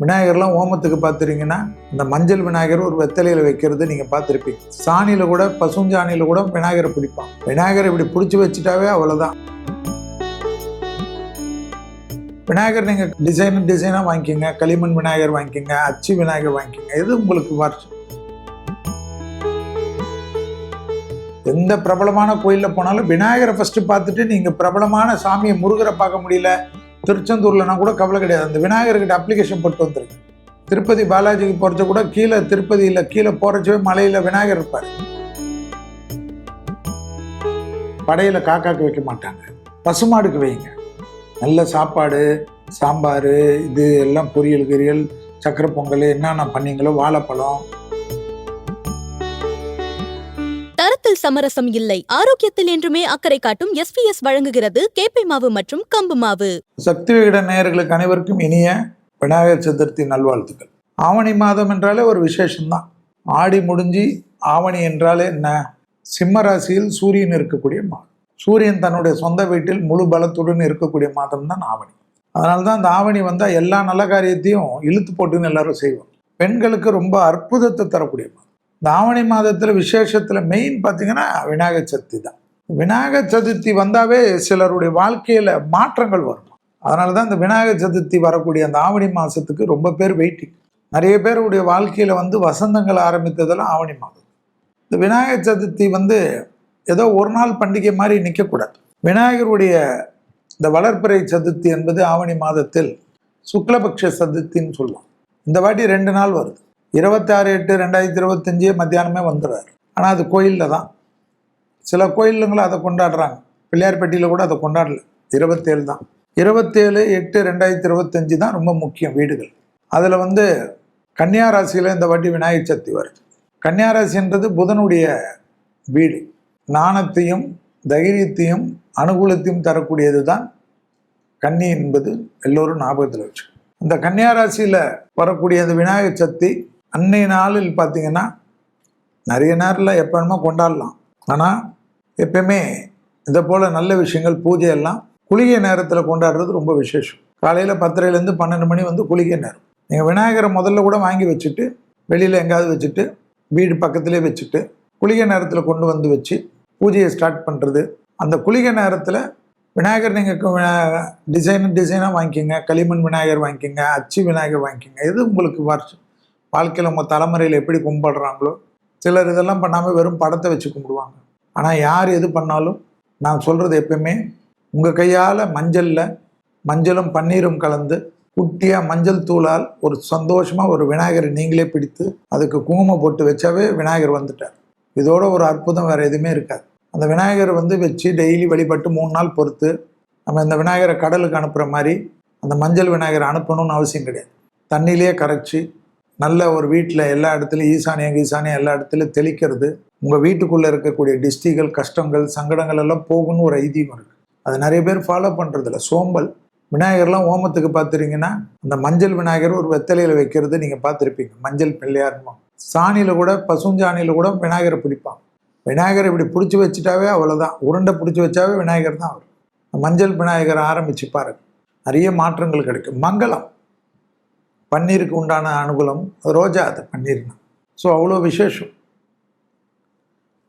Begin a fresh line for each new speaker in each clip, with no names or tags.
விநாயகர்லாம் ஓமத்துக்கு பார்த்துருங்கன்னா இந்த மஞ்சள் விநாயகர் ஒரு வெத்தலையில் வைக்கிறது நீங்கள் பார்த்துருப்பீங்க சாணியில் கூட பசுஞ்சாணியில் கூட விநாயகரை பிடிப்பான் விநாயகரை இப்படி பிடிச்சி வச்சுட்டாவே அவ்வளோதான் விநாயகர் நீங்கள் டிசைன் டிசைனாக வாங்கிக்கோங்க. களிமண் விநாயகர் வாங்கிக்கோங்க அச்சு விநாயகர் வாங்கிக்கோங்க. எது உங்களுக்கு வருஷம் எந்த பிரபலமான கோயிலில் போனாலும் விநாயகரை ஃபஸ்ட்டு பார்த்துட்டு நீங்கள் பிரபலமான சாமியை முருகரை பார்க்க முடியல. திருச்செந்தூர்லனா கூட கவலை கிடையாது. அந்த விநாயகர்கிட்ட அப்ளிகேஷன் போட்டு வந்துருங்க திருப்பதி பாலாஜிக்கு போகிறச்ச கூட கீழே திருப்பதியில் கீழே போகிறச்சவே மலையில் விநாயகர் இருப்பார். படையில் காக்காக்கு வைக்க மாட்டாங்க. பசுமாடுக்கு வைங்க. நல்ல சாப்பாடு சாம்பார் இது எல்லாம் பொரியல் கிரியல் சக்கரை பொங்கல் என்னென்ன பண்ணீங்களோ வாழைப்பழம்
தரத்தில் சமரசம் இல்லை. ஆரோக்கியத்தில் என்றுமே அக்கறை காட்டும் எஸ்பிஎஸ் வழங்குகிறது கேப்பை மாவு மற்றும் கம்பு மாவு.
சக்தி விகட நேயர்களுக்கு அனைவருக்கும் இனிய விநாயகர் சதுர்த்தி நல்வாழ்த்துக்கள். ஆவணி மாதம் என்றாலே ஒரு விசேஷம்தான். ஆடி முடிஞ்சு ஆவணி என்றாலே என்ன? சிம்ம ராசியில் சூரியன் இருக்கக்கூடிய மாதம். சூரியன் தன்னுடைய சொந்த வீட்டில் முழு பலத்துடன் இருக்கக்கூடிய மாதம் தான் ஆவணி. அதனால தான் அந்த ஆவணி வந்தால் எல்லா நல்ல காரியத்தையும் இழுத்து போட்டுன்னு எல்லாரும் செய்வோம். பெண்களுக்கு ரொம்ப அற்புதத்தை தரக்கூடிய மாதம். இந்த ஆவணி மாதத்தில் விசேஷத்தில் மெயின் பார்த்தீங்கன்னா விநாயகர் சதுர்த்தி தான். விநாயகர் சதுர்த்தி வந்தாவே சிலருடைய வாழ்க்கையில் மாற்றங்கள் வரும். அதனால தான் இந்த விநாயகர் சதுர்த்தி வரக்கூடிய அந்த ஆவணி மாதத்துக்கு ரொம்ப பேர் வெயிட்டிங் நிறைய பேருடைய வாழ்க்கையில் வந்து வசந்தங்கள் ஆரம்பித்ததெல்லாம் ஆவணி மாதம். இந்த விநாயகர் சதுர்த்தி வந்து ஏதோ ஒரு நாள் பண்டிகை மாதிரி நிற்கக்கூடாது விநாயகருடைய இந்த வளர்ப்பிறை சதுர்த்தி என்பது ஆவணி மாதத்தில் சுக்லபக்ஷ சதுர்த்தின்னு சொல்லுவோம் இந்த வாட்டி ரெண்டு நாள் வருது. இருபத்தாறு எட்டு ரெண்டாயிரத்தி இருபத்தஞ்சு மத்தியானமே வந்துடுறாரு. ஆனால் அது கோயிலில் தான். சில கோயிலுங்களும் அதை கொண்டாடுறாங்க. பிள்ளையார்பட்டியில் கூட அதை கொண்டாடல. இருபத்தேழு தான். இருபத்தேழு எட்டு ரெண்டாயிரத்தி இருபத்தஞ்சு தான் ரொம்ப முக்கியம் வீடுகள். அதில் வந்து கன்னியா ராசியில் இந்த வாட்டி விநாயகர் சதுர்த்தி வருது. கன்னியா ராசின்றது புதனுடைய வீடு. நாணத்தையும் தைரியத்தையும் அனுகூலத்தையும் தரக்கூடியது தான் கன்னி என்பது எல்லோரும் ஞாபகத்தில் வச்சு இந்த கன்னியா ராசியில் வரக்கூடிய அந்த விநாயகர் சக்தி அன்னைய நாளில் பார்த்தீங்கன்னா நிறைய நேரில் எப்போ வேணுமோ கொண்டாடலாம். ஆனால் எப்பயுமே இதை போல் நல்ல விஷயங்கள் பூஜை எல்லாம் குளிகை நேரத்தில் கொண்டாடுறது ரொம்ப விசேஷம். காலையில் பத்தரைலேருந்து பன்னெண்டு மணி வந்து குளிகை நேரம். நீங்கள் விநாயகரை முதல்ல கூட வாங்கி வச்சுட்டு வெளியில் எங்கேயாவது வச்சுட்டு வீடு பக்கத்திலே வச்சுட்டு குளிகை நேரத்தில் கொண்டு வந்து வச்சு பூஜையை ஸ்டார்ட் பண்ணுறது அந்த குளிகை நேரத்தில் விநாயகர் நீங்கள் டிசைன் டிசைனாக வாங்கிக்கோங்க. களிமண் விநாயகர் வாங்கிக்கோங்க அச்சு விநாயகர் வாங்கிக்கோங்க. எது உங்களுக்கு வருஷம்? வாழ்க்கையில் உங்கள் தலைமுறையில் எப்படி கும்பிடுறாங்களோ சிலர் இதெல்லாம் பண்ணாமல் வெறும் படத்தை வச்சு கும்பிடுவாங்க. ஆனால் யார் எது பண்ணாலும் நான் சொல்கிறது எப்பயுமே உங்கள் கையால் மஞ்சளில் மஞ்சளும் பன்னீரும் கலந்து குட்டியாக மஞ்சள் தூளால் ஒரு சந்தோஷமாக ஒரு விநாயகரை நீங்களே பிடித்து அதுக்கு குங்குமம் போட்டு வச்சாவே விநாயகர் வந்துட்டார். இதோட ஒரு அற்புதம் வேறு எதுவுமே இருக்காது. அந்த விநாயகரை வந்து வச்சு டெய்லி வழிபட்டு மூணு நாள் பொறுத்து நம்ம இந்த விநாயகரை கடலுக்கு அனுப்புகிற மாதிரி அந்த மஞ்சள் விநாயகரை அனுப்பணும்னு அவசியம் கிடையாது. தண்ணியிலே கரைச்சி நல்ல ஒரு வீட்டில் எல்லா இடத்துலையும் ஈசானியம் ஈசானியம் எல்லா இடத்துலையும் தெளிக்கிறது. உங்கள் வீட்டுக்குள்ளே இருக்கக்கூடிய டிஸ்டிகள் கஷ்டங்கள் சங்கடங்கள் எல்லாம் போகும்னு ஒரு ஐதீகம் இருக்குது அது நிறைய பேர் ஃபாலோ பண்ணுறதில்ல சோம்பல். விநாயகர்லாம் ஓமத்துக்கு பார்த்துறீங்கன்னா அந்த மஞ்சள் விநாயகர் ஒரு வெத்தலையில் வைக்கிறது நீங்கள் பார்த்துருப்பீங்க. மஞ்சள் பிள்ளையார்மா? சாணியில் கூட பசுஞ்சாணியில் கூட விநாயகரை பிடிப்பான் விநாயகரை இப்படி பிடிச்சி வச்சுட்டாவே அவ்வளோதான் உருண்டை பிடிச்சி வச்சாவே விநாயகர் தான் அவர். மஞ்சள் விநாயகரை ஆரம்பிச்சு பாருங்க. நிறைய மாற்றங்கள் கிடைக்கும். மங்களம். பன்னீருக்கு உண்டான அனுகூலம் ரோஜா அது பன்னீர்னா. ஸோ அவ்வளோ விசேஷம்.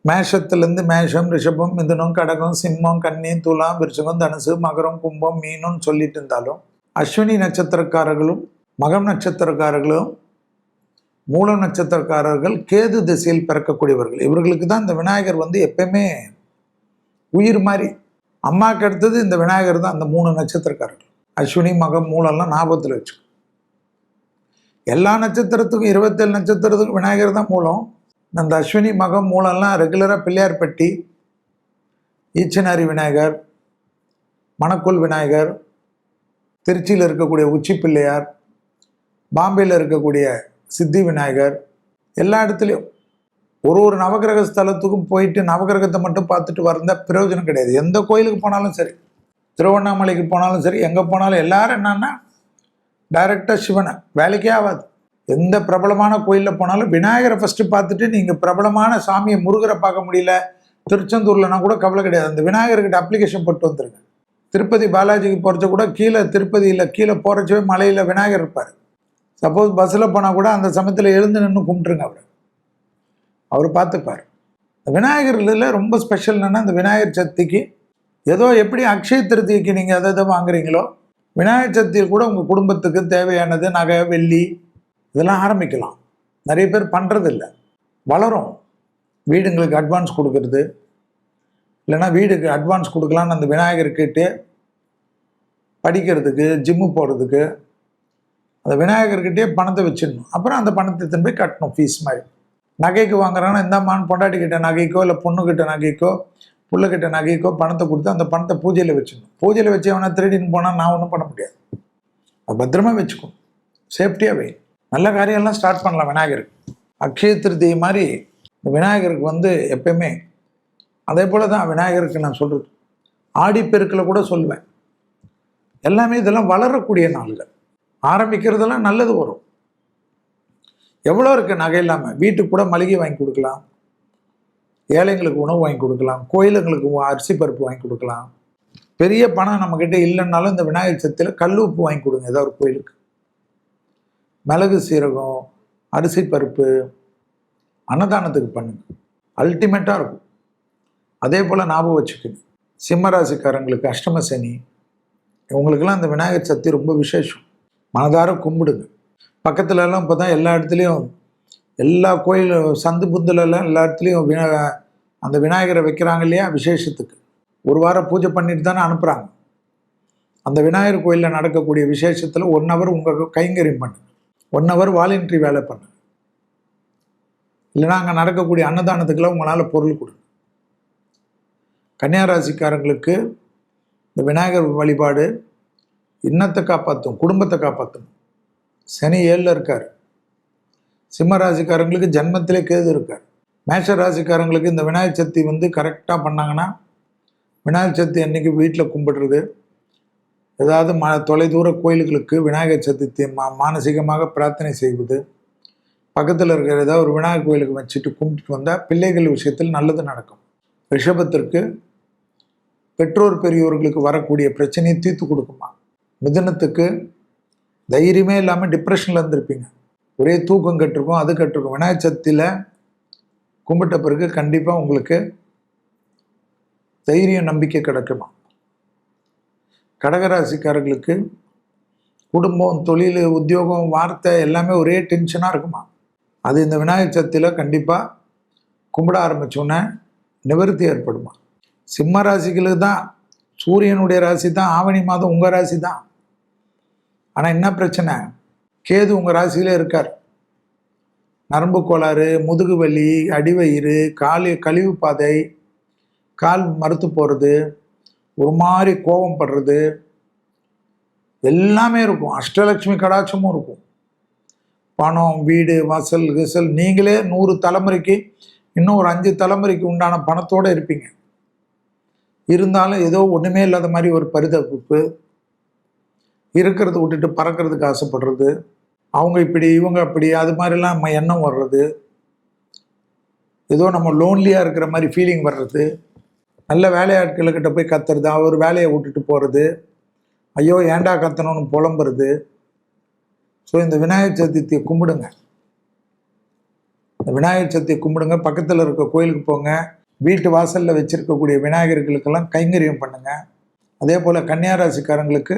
மேஷத்துலேருந்து மேஷம் ரிஷபம் மிதுனம் கடகம் சிம்மம் கன்னி துலாம் விருச்சகம் தனுசு மகரம் கும்பம் மீனும்னு சொல்லிட்டு இருந்தாலும் அஸ்வினி நட்சத்திரக்காரர்களும் மகம் நட்சத்திரக்காரர்களும் மூல நட்சத்திரக்காரர்கள் கேது திசையில் பிறக்கக்கூடியவர்கள். இவர்களுக்கு தான் இந்த விநாயகர் வந்து எப்பயுமே உயிர் மாதிரி. அம்மாவுக்கு அடுத்தது இந்த விநாயகர் தான் அந்த மூணு நட்சத்திரக்காரர்கள். அஸ்வினி மகம் மூலம்லாம் ஞாபகத்தில் வச்சு எல்லா நட்சத்திரத்துக்கும் இருபத்தேழு நட்சத்திரத்துக்கும் விநாயகர் தான் மூலம் அந்த அஸ்வினி மகம் மூலம்லாம் ரெகுலராக பிள்ளையார்பட்டி ஈச்சனாரி விநாயகர் மணக்குள் விநாயகர் திருச்சியில் இருக்கக்கூடிய உச்சி பிள்ளையார் பாம்பேயில் இருக்கக்கூடிய சித்தி விநாயகர் எல்லா இடத்துலையும் ஒரு ஒரு நவகிரக ஸ்தலத்துக்கும் போயிட்டு நவகிரகத்தை மட்டும் பார்த்துட்டு வரந்த பிரயோஜனம் கிடையாது. எந்த கோயிலுக்கு போனாலும் சரி திருவண்ணாமலைக்கு போனாலும் சரி எங்கே போனாலும் எல்லாரும் என்னன்னா டைரெக்டாக சிவனை. வேலைக்கே ஆகாது. எந்த பிரபலமான கோயிலில் போனாலும் விநாயகரை ஃபஸ்ட்டு பார்த்துட்டு நீங்கள் பிரபலமான சாமியை முருகரை பார்க்க முடியல திருச்செந்தூர்லனா கூட கவலை கிடையாது. அந்த விநாயகர்கிட்ட அப்ளிகேஷன் போட்டு வந்துருங்க. திருப்பதி பாலாஜிக்கு போகிறச்ச கூட கீழே திருப்பதியில் கீழே போகிறச்சவே மலையில் விநாயகர் இருப்பார். சப்போஸ் பஸ்ஸில் போனால் கூட அந்த சமயத்தில் எழுந்து நின்று கும்பிட்டுருங்க அவர். அவர் பார்த்துப்பார். இந்த ரொம்ப ஸ்பெஷல் என்னென்னா இந்த விநாயகர் சதுர்த்திக்கு ஏதோ எப்படி அக்ஷய திருத்திக்கு நீங்கள் எதை எதை வாங்குறீங்களோ விநாயகர் சதுர்த்தியில் கூட உங்கள் குடும்பத்துக்கு தேவையானது நகை வெள்ளி இதெல்லாம் ஆரம்பிக்கலாம். நிறைய பேர் பண்ணுறதில்ல வளரும். வீடுங்களுக்கு அட்வான்ஸ் கொடுக்கறது. இல்லைன்னா வீடுக்கு அட்வான்ஸ் கொடுக்கலான்னு அந்த விநாயகர்கிட்ட படிக்கிறதுக்கு ஜிம்மு போகிறதுக்கு அந்த விநாயகர்கிட்டே பணத்தை வச்சிடணும். அப்புறம் அந்த பணத்தை திரும்ப போய் கட்டணும் ஃபீஸ் மாதிரி. நகைக்கு வாங்குறாங்கன்னா இந்தாம்மான்னு பொண்டாட்டிக்கிட்ட நகைக்கோ இல்லை பொண்ணுக்கிட்ட நகைக்கோ புள்ளைக்கிட்ட நகைக்கோ பணத்தை கொடுத்து அந்த பணத்தை பூஜையில் வச்சுக்கணும். பூஜையில் வச்சு அவனை திருடின்னு போனால் நான் ஒன்றும் பண்ண முடியாது. அது பத்திரமா வச்சுக்கும் சேஃப்டியாக வை. நல்ல காரியம்லாம் ஸ்டார்ட் பண்ணலாம் விநாயகருக்கு அக்ஷய திருதி மாதிரி இந்த விநாயகருக்கு வந்து எப்பயுமே அதே போல் தான் விநாயகருக்கு நான் சொல்கிறது ஆடிப்பெருக்கில் கூட சொல்லுவேன். எல்லாமே இதெல்லாம் வளரக்கூடிய நாள்கள். ஆரம்பிக்கிறதெல்லாம் நல்லது வரும். எவ்வளோ இருக்குது நகை இல்லாமல் வீட்டுக்கு கூட மளிகை வாங்கி கொடுக்கலாம். ஏழைங்களுக்கு உணவு வாங்கி கொடுக்கலாம். கோயிலுங்களுக்கு அரிசி பருப்பு வாங்கி கொடுக்கலாம். பெரிய பணம் நம்மக்கிட்ட இல்லைன்னாலும் இந்த விநாயகர் சக்தியில் கல் உப்பு வாங்கி கொடுங்க ஏதோ ஒரு கோயிலுக்கு. மிளகு சீரகம் அரிசி பருப்பு அன்னதானத்துக்கு பண்ணுங்க. அல்டிமேட்டாக இருக்கும். அதே போல் ஞாபகம் வச்சுக்கணும் சிம்மராசிக்காரங்களுக்கு அஷ்டம சனி இவங்களுக்கெல்லாம் இந்த விநாயகர் சதுர்த்தி ரொம்ப விசேஷம். மனதார கும்பிடுங்க. பக்கத்துலலாம் இப்போ தான் எல்லா இடத்துலையும் எல்லா கோயில் சந்து புந்துலெல்லாம் எல்லா இடத்துலையும் வினா அந்த விநாயகரை வைக்கிறாங்க இல்லையா விசேஷத்துக்கு. ஒரு வாரம் பூஜை பண்ணிட்டு தானே அனுப்புகிறாங்க அந்த விநாயகர் கோயிலில் நடக்கக்கூடிய விசேஷத்தில் ஒன் ஹவர் உங்கள் கைங்கரியம் பண்ணு. ஒன் ஹவர் வாலண்டரி வேலை பண்ணு. இல்லைன்னா அங்கே நடக்கக்கூடிய அன்னதானத்துக்கெல்லாம் உங்களால் பொருள் கொடுங்க கன்னியாராசிக்காரங்களுக்கு இந்த விநாயகர் வழிபாடு இன்னத்தை காப்பாற்றும் குடும்பத்தை காப்பாற்றணும் சனி ஏழில் இருக்கார். சிம்ம ராசிக்காரங்களுக்கு ஜென்மத்திலே கேது இருக்கார். மேஷ ராசிக்காரங்களுக்கு இந்த விநாயகர் சதுர்த்தி வந்து கரெக்டாக பண்ணாங்கன்னா விநாயகர் சதுர்த்தி அன்னைக்கு வீட்டில் கும்பிடுறது. ஏதாவது ம தொலைதூர கோயில்களுக்கு விநாயகர் சதுர்த்தி மா மானசீகமாக பிரார்த்தனை செய்வது. பக்கத்தில் இருக்கிற ஏதாவது ஒரு விநாயகர் கோயிலுக்கு வச்சுட்டு கும்பிட்டுட்டு வந்தால் பிள்ளைகள் விஷயத்தில் நல்லது நடக்கும். ரிஷபத்திற்கு பெற்றோர் பெரியோர்களுக்கு வரக்கூடிய பிரச்சனையை தீர்த்து கொடுக்குமா? மிதனத்துக்கு தைரியமே இல்லாமல் டிப்ரெஷனில் இருந்திருப்பீங்க. ஒரே தூக்கம் கட்டிருக்கும் அது கட்டிருக்கும். விநாயகர் சக்தியில் கும்பிட்ட பிறகு கண்டிப்பாக உங்களுக்கு தைரியம் நம்பிக்கை கிடைக்குமா? கடகராசிக்காரர்களுக்கு குடும்பம் தொழில் உத்தியோகம் வார்த்தை எல்லாமே ஒரே டென்ஷனாக இருக்குமா? அது இந்த விநாயகர் சதுர்த்தியில் கண்டிப்பாக கும்பிட ஆரம்பித்தோன்னே நிவர்த்தி ஏற்படுமா? சிம்ம ராசிகளுக்கு தான் சூரியனுடைய ராசி தான் ஆவணி மாதம் உங்கள் ராசி தான் ஆனால் என்ன பிரச்சனை? கேது உங்கள் ராசியிலே இருக்கார். நரம்பு கோளாறு முதுகு வலி அடிவயிறு காலி கழிவு பாதை கால் மறுத்து போகிறது ஒரு மாதிரி கோபம் படுறது எல்லாமே இருக்கும். அஷ்டலட்சுமி கடாட்சமும் இருக்கும். பணம் வீடு வாசல் கிசல் நீங்களே நூறு தலைமுறைக்கு இன்னும் ஒரு அஞ்சு தலைமுறைக்கு உண்டான பணத்தோடு இருப்பீங்க. இருந்தாலும் ஏதோ ஒன்றுமே இல்லாத மாதிரி ஒரு பரிதவிப்பு இருக்கிறத விட்டுட்டு பறக்கிறதுக்கு ஆசைப்படுறது அவங்க இப்படி இவங்க அப்படி அது மாதிரிலாம் நம்ம எண்ணம் வர்றது. ஏதோ நம்ம லோன்லியாக இருக்கிற மாதிரி ஃபீலிங் வர்றது. நல்ல வேலையாட்களுக்கிட்ட போய் கத்துறது அவர் வேலையை விட்டுட்டு போகிறது ஐயோ ஏன்டா கத்தணும்னு புலம்புறது. ஸோ இந்த விநாயகர் சதுர்த்தியை கும்பிடுங்க. இந்த விநாயகர் சதுர்த்தியை கும்பிடுங்க. பக்கத்தில் இருக்க கோயிலுக்கு போங்க. வீட்டு வாசலில் வச்சுருக்கக்கூடிய விநாயகர்களுக்கெல்லாம் கைங்கரியம் பண்ணுங்கள் அதே போல் கன்னியாராசிக்காரங்களுக்கு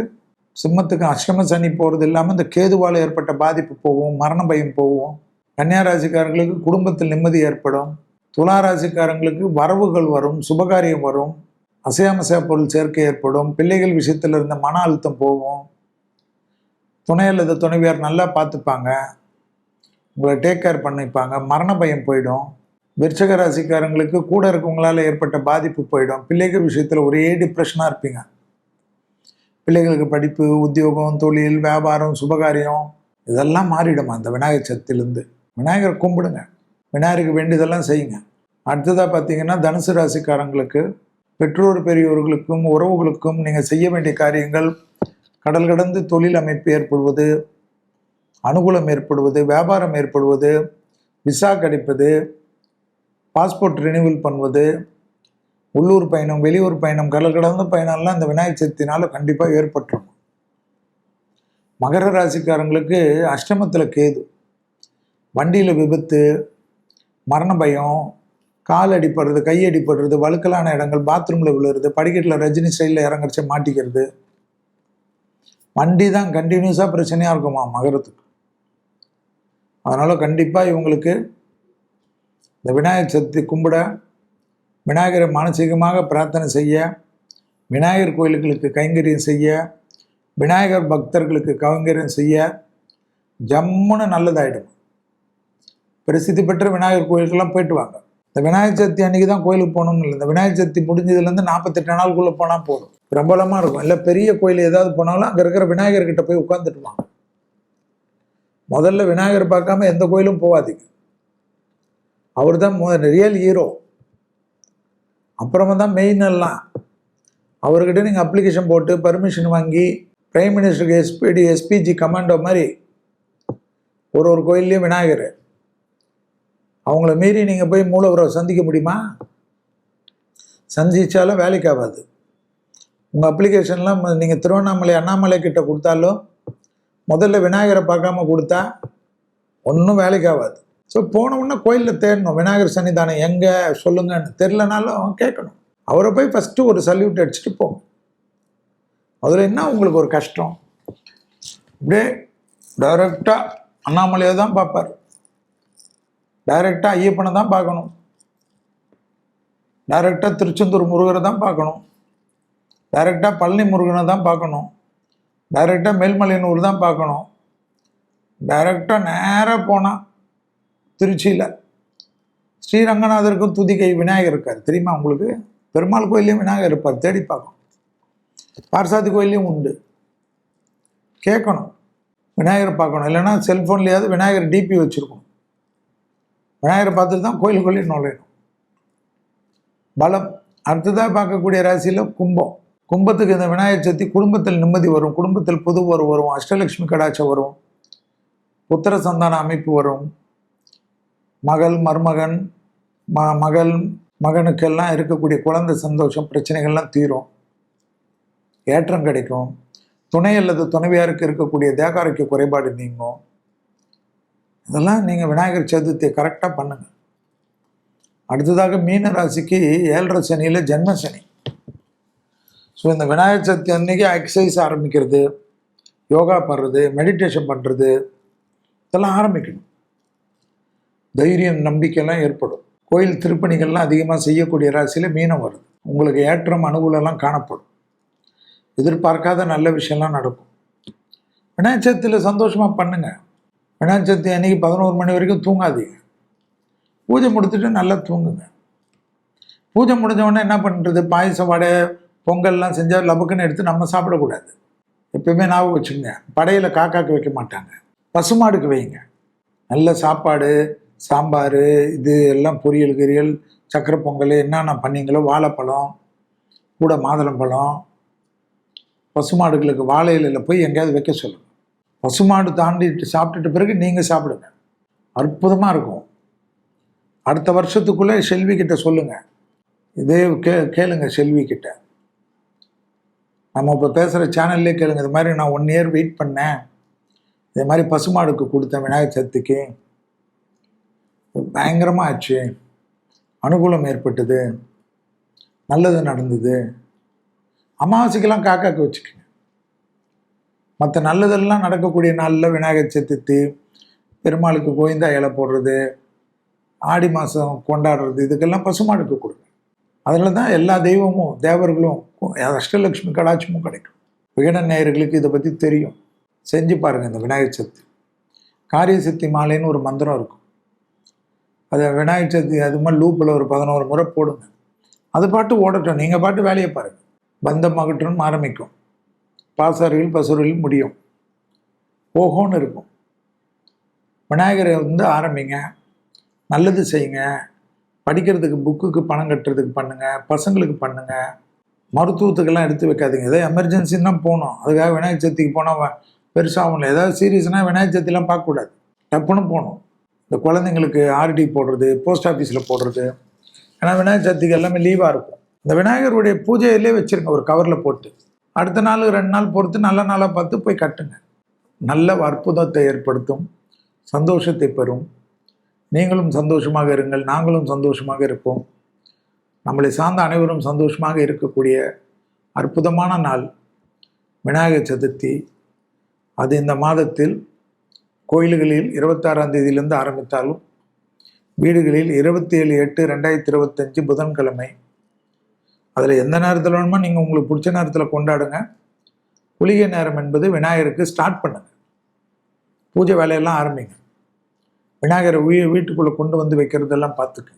சிம்மத்துக்கு அஷ்டம சனி போகிறது இல்லாமல் இந்த கேதுவால் ஏற்பட்ட பாதிப்பு போகும் மரண பயம் போகும். கன்னியாராசிக்காரங்களுக்கு குடும்பத்தில் நிம்மதி ஏற்படும். துலா ராசிக்காரங்களுக்கு வரவுகள் வரும் சுபகாரியம் வரும். அசையாமசையா பொருள் சேர்க்கை ஏற்படும். பிள்ளைகள் விஷயத்தில் இருந்த மன அழுத்தம் போகும். துணை அல்லது துணைவியார் நல்லா பார்த்துப்பாங்க. உங்களை டேக் கேர் பண்ணிப்பாங்க. மரண பயம் போயிடும். விருச்சக ராசிக்காரங்களுக்கு கூட இருக்கவங்களால் ஏற்பட்ட பாதிப்பு போயிடும். பிள்ளைகள் விஷயத்தில் ஒரே டிப்ரெஷனாக இருப்பீங்க. பிள்ளைகளுக்கு படிப்பு உத்தியோகம் தொழில் வியாபாரம் சுபகாரியம் இதெல்லாம் மாறிடுமா? அந்த விநாயகர் சதுர்த்தியிலேருந்து. விநாயகர் கும்பிடுங்க. விநாயகருக்கு வேண்டியதெல்லாம் செய்யுங்க. அடுத்ததாக பார்த்தீங்கன்னா தனுசு ராசிக்காரங்களுக்கு பெற்றோர் பெரியோர்களுக்கும் உறவுகளுக்கும் நீங்கள் செய்ய வேண்டிய காரியங்கள் கடல் கடந்து தொழில் அமைப்பு ஏற்படுவது அனுகூலம் ஏற்படுவது வியாபாரம் ஏற்படுவது விசா கிடைப்பது பாஸ்போர்ட் ரினிவல் பண்ணுவது உள்ளூர் பயணம் வெளியூர் பயணம் கடல் கடந்த பயணம்லாம் இந்த விநாயகர் சதுர்த்தினால கண்டிப்பாக ஏற்பட்டுரும். மகர ராசிக்காரங்களுக்கு அஷ்டமத்தில் கேது. வண்டியில் விபத்து மரண பயம் கால் அடிப்படுறது கை அடிப்படுறது வழுக்கலான இடங்கள் பாத்ரூமில் விழுறது படிக்கட்டில் ரஜினி ஸ்டைலில் இறங்கடிச்சு மாட்டிக்கிறது. வண்டி தான் கண்டினியூஸாக பிரச்சனையாக இருக்குமா மகரத்துக்கு? அதனால் கண்டிப்பாக இவங்களுக்கு இந்த விநாயகர் சதுர்த்தி கும்பிட விநாயகரை மானசீகமாக பிரார்த்தனை செய்ய விநாயகர் கோயில்களுக்கு கைங்கரியம் செய்ய விநாயகர் பக்தர்களுக்கு கவிங்கரியம் செய்ய ஜம்முன்னு நல்லதாயிடும். பிரசித்தி பெற்ற விநாயகர் கோயிலுக்கெல்லாம் போயிட்டு வாங்க. இந்த விநாயகர் சதுர்த்தி அன்னைக்கு தான் கோயிலுக்கு போகணும்னு இல்லை. இந்த விநாயகர் சதுர்த்தி முடிஞ்சதுலேருந்து நாற்பத்தெட்டு நாளுக்குள்ளே போனால் போதும். பிரபலமாக இருக்கும். இல்லை பெரிய கோயில் ஏதாவது போனாலும் அங்கே இருக்கிற விநாயகர்கிட்ட போய் உட்காந்துட்டு வாங்க. முதல்ல விநாயகர் பார்க்காம எந்த கோயிலும் போகாதீங்க. அவர் தான் ரியல் ஹீரோ அப்புறமா தான் மெயின் எல்லாம். அவர்கிட்ட நீங்கள் அப்ளிகேஷன் போட்டு பர்மிஷன் வாங்கி பிரைம் மினிஸ்டருக்கு எஸ்பிடி எஸ்பிஜி கமாண்டோ மாதிரி ஒரு ஒரு கோயில்லையும் விநாயகர். அவங்கள மீறி நீங்கள் போய் மூலவரை சந்திக்க முடியுமா? சந்திச்சாலும் வேலைக்கு ஆகாது. உங்கள் அப்ளிகேஷன்லாம் நீங்கள் திருவண்ணாமலை அண்ணாமலை கிட்ட கொடுத்தாலும் முதல்ல விநாயகரை பார்க்காம கொடுத்தா ஒன்றும் வேலைக்கு ஆகாது. ஸோ போன உடனே கோயிலில் தேடணும். விநாயகர் சன்னிதானம் எங்கே? சொல்லுங்கன்னு தெரிலனாலும் கேட்கணும். அவரை போய் ஃபஸ்ட்டு ஒரு சல்யூட் அடிச்சுட்டு போங்க. அதில் என்ன உங்களுக்கு ஒரு கஷ்டம்? அப்படியே டைரெக்டாக அண்ணாமலையை தான் பார்ப்பார். டைரெக்டாக ஐயப்பனை தான் பார்க்கணும். டைரெக்டாக திருச்செந்தூர் முருகரை தான் பார்க்கணும். டைரெக்டாக பழனி முருகனை தான் பார்க்கணும். டைரெக்டாக மேல்மலையனூர் தான் பார்க்கணும். டைரெக்டாக நேராக போனால் திருச்சியில் ஸ்ரீரங்கநாதருக்கும் துதிக்கை விநாயகர் இருக்கார். தெரியுமா உங்களுக்கு? பெருமாள் கோயிலையும் விநாயகர் இருப்பார். தேடி பார்க்கணும். பார்சாதி கோயிலையும் உண்டு. கேட்கணும். விநாயகர் பார்க்கணும். இல்லைன்னா செல்ஃபோன்லேயாவது விநாயகர் டிபி வச்சுருக்கணும். விநாயகரை பார்த்துட்டு தான் கோயிலுக்குள்ளேயே நுழையணும். பலம். அடுத்ததாக பார்க்கக்கூடிய ராசியில் கும்பம். கும்பத்துக்கு இந்த விநாயகர் சதுர்த்தி குடும்பத்தில் நிம்மதி வரும். குடும்பத்தில் புது வரும் வரும். அஷ்டலட்சுமி கடாட்சம் வரும். புத்திர சந்தான அமைப்பு வரும். மகள் மருமகன் ம மகள் மகனுக்கெல்லாம் இருக்கக்கூடிய குழந்தை சந்தோஷம் பிரச்சனைகள்லாம் தீரும். ஏற்றம் கிடைக்கும். துணை அல்லது துணைவியாருக்கு இருக்கக்கூடிய தேகாரோக்கிய குறைபாடு நீங்கும். இதெல்லாம் நீங்கள் விநாயகர் சதுர்த்தியை கரெக்டாக பண்ணுங்க. அடுத்ததாக மீன ராசிக்கு ஏழரை சனியில் ஜென்ம சனி. ஸோ இந்த விநாயகர் சதுர்த்தி அன்னைக்கு எக்ஸசைஸ் ஆரம்பிக்கிறது. யோகா பண்ணுறது மெடிடேஷன் பண்ணுறது இதெல்லாம் ஆரம்பிக்கணும். தைரியம் நம்பிக்கைலாம் ஏற்படும். கோயில் திருப்பணிகள்லாம் அதிகமாக செய்யக்கூடிய ராசியில் மீனம் வருது. உங்களுக்கு ஏற்றம் அனுகூலம்லாம் காணப்படும். எதிர்பார்க்காத நல்ல விஷயம்லாம் நடக்கும். விநாயகர் சதுர்த்தியில் சந்தோஷமாக பண்ணுங்கள் விநாயகர் சதுர்த்தி அன்னைக்கு பதினோரு மணி வரைக்கும் தூங்காதீங்க. பூஜை முடிச்சுட்டு நல்லா தூங்குங்க. பூஜை முடிஞ்சவொடனே என்ன பண்ணுறது பாயசம் வடை பொங்கல்லாம் செஞ்சால் லபக்குன்னு எடுத்து நம்ம சாப்பிடக்கூடாது. எப்பயுமே ஞாபகம் வச்சுக்கோங்க. படையில் காக்காக்கு வைக்க மாட்டாங்க. பசுமாடுக்கு வைங்க. நல்ல சாப்பாடு சாம்பார் இது எல்லாம் பொரியல் கீரியல் சக்கரை பொங்கல் என்னென்ன பண்ணீங்களோ வாழைப்பழம் கூட மாதுளம்பழம் பசுமாடுகளுக்கு வாழை இலையில் போய் எங்கேயாவது வைக்க சொல்லுங்கள் பசுமாடு தாண்டிட்டு சாப்பிட்டுட்ட பிறகு நீங்கள் சாப்பிடுங்க. அற்புதமாக இருக்கும். அடுத்த வருஷத்துக்குள்ளே செல்வி கிட்ட சொல்லுங்கள் இதே கே கேளுங்க செல்வி கிட்ட. நம்ம இப்போ பேசுகிற சேனல்லே கேளுங்க. இது மாதிரி நான் ஒன் இயர் வெயிட் பண்ணேன். இது மாதிரி பசுமாடுக்கு கொடுத்தேன் விநாயகர் சதுர்த்திக்கு. பயங்கரமாக ஆச்சு அனுகூலம் ஏற்பட்டது. நல்லது நடந்தது. அமாவாசைக்கெல்லாம் காக்காக்கு வச்சுக்கோங்க. மற்ற நல்லதெல்லாம் நடக்கக்கூடிய நாளில் விநாயகர் சதுர்த்தி பெருமாளுக்கு கோயந்தா இலை போடுறது ஆடி மாதம் கொண்டாடுறது இதுக்கெல்லாம் பசுமாடுக்கு கொடுங்க. அதில் தான் எல்லா தெய்வமும் தேவர்களும் அஷ்டலட்சுமி கடாட்சமும் கிடைக்கும். விகடன் நேயர்களுக்கு இதை பற்றி தெரியும். செஞ்சு பாருங்கள் இந்த விநாயகர் சதுர்த்தி. காரிய சக்தி மாலைன்னு ஒரு மந்திரம் இருக்கும். அதை விநாயகர் சதுர்த்தி அது மாதிரி லூப்பில் ஒரு பதினோரு முறை போடுங்க. அது பாட்டு ஓடட்டும். நீங்கள் பாட்டு வேலையை பாருங்கள் பந்தம் மகட்டுன்னு ஆரம்பிக்கும். பாசறையில் பசுரில் முடியும். ஓஹோன்னு இருக்கும். விநாயகரை வந்து ஆரம்பிங்க. நல்லது செய்யுங்க. படிக்கிறதுக்கு புக்குக்கு பணம் கட்டுறதுக்கு பண்ணுங்கள் பசங்களுக்கு பண்ணுங்கள் மருத்துவத்துக்கெல்லாம் எடுத்து வைக்காதீங்க. ஏதோ எமர்ஜென்சின்னு தான் போகணும். அதுக்காக விநாயகர் சதுர்த்திக்கு போனால் பெருசாகவும் இல்லை ஏதாவது சீரியஸ்னால் விநாயகர் சதுர்த்திலாம் பார்க்கக்கூடாது. டப்புன்னு போகணும். இந்த குழந்தைங்களுக்கு ஆர்டி போடுறது போஸ்ட் ஆஃபீஸில் போடுறது. ஏன்னா விநாயகர் சதுர்த்திக்கு எல்லாமே லீவாக இருக்கும். இந்த விநாயகருடைய பூஜையிலே வச்சுருங்க ஒரு கவரில் போட்டு. அடுத்த நாள் ரெண்டு நாள் பொறுத்து நல்ல நாளாக பார்த்து போய் கட்டுங்க. நல்ல அற்புதத்தை ஏற்படுத்தும் சந்தோஷத்தை பெறும். நீங்களும் சந்தோஷமாக இருங்கள் நாங்களும் சந்தோஷமாக இருப்போம். நம்மளை சார்ந்த அனைவரும் சந்தோஷமாக இருக்கக்கூடிய அற்புதமான நாள் விநாயகர் சதுர்த்தி. அது இந்த மாதத்தில் கோயில்களில் இருபத்தாறாம் தேதியிலிருந்து ஆரம்பித்தாலும் வீடுகளில் இருபத்தி ஏழு எட்டு ரெண்டாயிரத்தி இருபத்தஞ்சு புதன்கிழமை. அதில் எந்த நேரத்தில் வேணுமோ நீங்கள் உங்களுக்கு பிடிச்ச நேரத்தில் கொண்டாடுங்க. குளிகை நேரம் என்பது விநாயகருக்கு ஸ்டார்ட் பண்ணுங்க. பூஜை வேலையெல்லாம் ஆரம்பிங்க. விநாயகரை வீ வீட்டுக்குள்ளே கொண்டு வந்து வைக்கிறதெல்லாம் பார்த்துக்கு.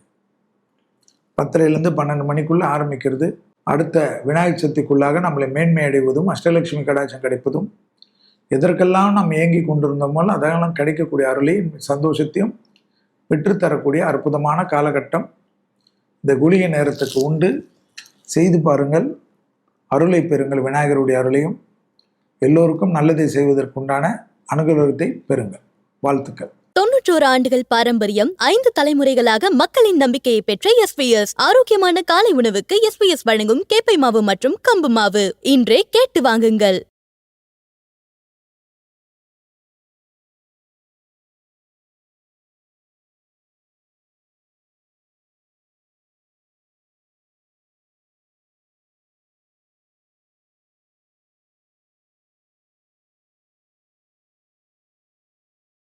பத்தரைலேருந்து பன்னெண்டு மணிக்குள்ளே ஆரம்பிக்கிறது. அடுத்த விநாயகர் சதுர்த்திக்குள்ளாக நம்மளை மேன்மை அடைவதும் அஷ்டலட்சுமி கடாட்சம் கிடைப்பதும் எதற்கெல்லாம் நாம் ஏங்கி கொண்டிருந்தோமோ அதெல்லாம் கிடைக்கக்கூடிய அருளையும் சந்தோஷத்தையும் பெற்றுத்தரக்கூடிய அற்புதமான காலகட்டம் இந்த குளிகை நேரத்துக்கு உண்டு. செய்து பாருங்கள். அருளை பெறுங்கள். விநாயகருடைய அருளையும் எல்லோருக்கும் நல்லதை செய்வதற்குண்டான அனுகூலத்தை பெறுங்கள். வாழ்த்துக்கள்.
தொன்னூற்றோரு ஆண்டுகள் பாரம்பரியம் ஐந்து தலைமுறைகளாக மக்களின் நம்பிக்கையை பெற்ற எஸ்பிஎஸ் ஆரோக்கியமான காலை உணவுக்கு எஸ்பிஎஸ் வழங்கும் கேப்பை மாவு மற்றும் கம்பு மாவு. இன்றே கேட்டு வாங்குங்கள்.